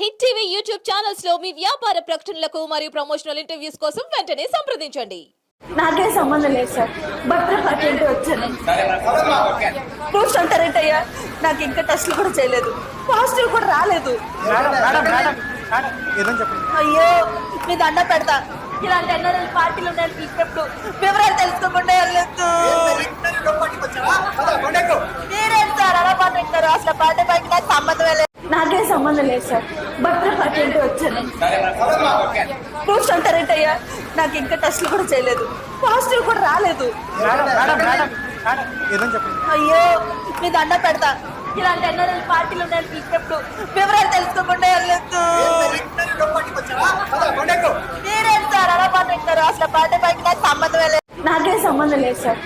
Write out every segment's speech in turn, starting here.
Hit TV YouTube ఛానల్స్లో మీ వ్యాపార ప్రకటనలకు మరియు ప్రమోషనల్ ఇంటర్వ్యూస్ కోసం వెంటనే సంప్రదించండి. నాకే సంబంధం లేదు సార్. బర్త్డే పార్టీ వచ్చాను. ప్రూఫ్స్ అంటారేంటయ్యా నాకు ఇంకా టెస్ట్లు కూడా చేయలేదు. పాజిటివ్ కూడా రాలేదు. అయ్యో మీ దండ పెడతా. ఇలాంటి ఎన్నో పార్టీలు ఉన్నాయని పిలిచినప్పుడు వివరాలు తెలుసుకోకుండా వెళ్ళొద్దు. మీరేం సార్ అలా మాట్లాడతారు? అసలు బర్త్డే పార్టీ నాకు సంబంధం లేదు నాకే సంబంధం లేదు సార్. పార్టీ అంటే వచ్చాను. ప్రూఫ్స్ అంటారేంటయ్యా నాకు ఇంకా టెస్ట్లు కూడా చేయలేదు. పాజిటివ్ కూడా రాలేదు. మేడం మేడం మేడం మేడం ఏదో చెప్పండి. అయ్యో మీ దండ పెడతా. ఇలాంటి ఎన్నో పార్టీలు ఉన్నాయని పిలిచినప్పుడు వివరాలు తెలుసుకోకుండా వెళ్ళొద్దు. మీరేం సార్? అలా మాట్లాడతారు అసలు బర్త్డే పార్టీ నాకు సంబంధం లేదు. నాకే సంబంధం లేదు సార్.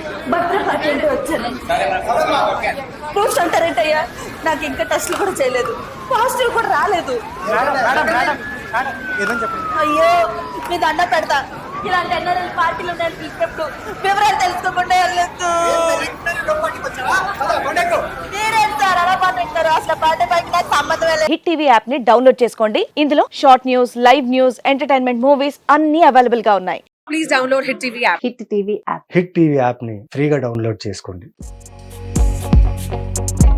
అంటే వచ్చాను. అంటారేంటయ్యా? నాకు ఇంకా టెస్ట్లు కూడా చేయలేదు. పాజిటివ్ కూడా రాలేదు. మేడం మేడం మేడం మేడం ఏదో చెప్పండి. అయ్యో మీ దండ పెడతా. ఇలాంటి ఎన్నో పార్టీలు ఉన్నాయని పిలిచినప్పుడు వివరాలు తెలుసుకోకుండా వెళ్ళొద్దు. మీరేం సార్ అలా మాట్లాడతారు అసలు బర్త్డే పార్టీ నాకు సంబంధం లేదు. హిట్ టీవీ యాప్ని డౌన్లోడ్ చేసుకోండి. ఇందులో short news live news entertainment movies అన్ని అవైలబుల్గా ఉన్నాయి. Please download Hit TV app. Hit TV app Hit TV యాప్ని ఫ్రీగా డౌన్లోడ్ చేసుకోండి. Thank you.